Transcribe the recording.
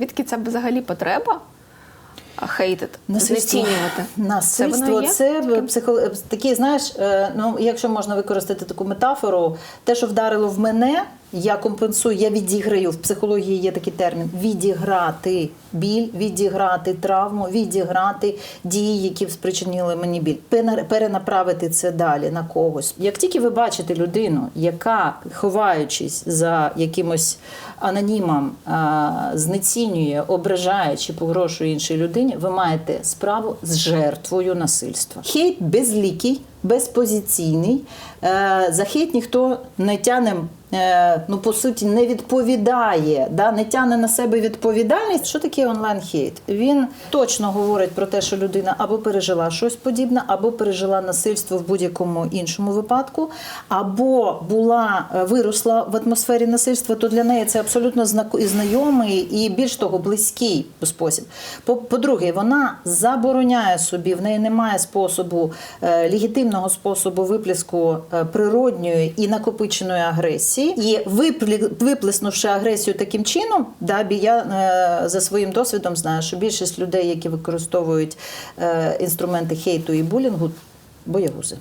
звідки це взагалі потреба? А, хейтити, знецінювати? Насильство воно це, психо... такі, знаєш, е, ну якщо можна використати таку метафору, те, що вдарило в мене, я компенсую, я відіграю. В психології є такий термін: відіграти біль, відіграти травму, відіграти дії, які спричинили мені біль. Перенаправити це далі на когось. Як тільки ви бачите людину, яка, ховаючись за якимось анонімом, знецінює, ображає чи погрожує іншій людині, ви маєте справу з жертвою насильства. Хейт безлікий, безпозиційний. Е, За хейт ніхто не тяне. Е, Ну, по суті, не відповідає, да, не тягне на себе відповідальність. Що таке онлайн-хейт? Він точно говорить про те, що людина або пережила щось подібне, або пережила насильство в будь-якому іншому випадку, або була е, виросла в атмосфері насильства, то для неї це абсолютно знайомий і більш того близький спосіб. По- По-друге, вона забороняє собі, в неї немає способу е, легітимного способу виплеску е, природньої і накопиченої агресії. І виплі- виплеснувши агресію таким чином, дабі я е, за своїм досвідом знаю, що більшість людей, які використовують е, інструменти хейту і булінгу, боягузи.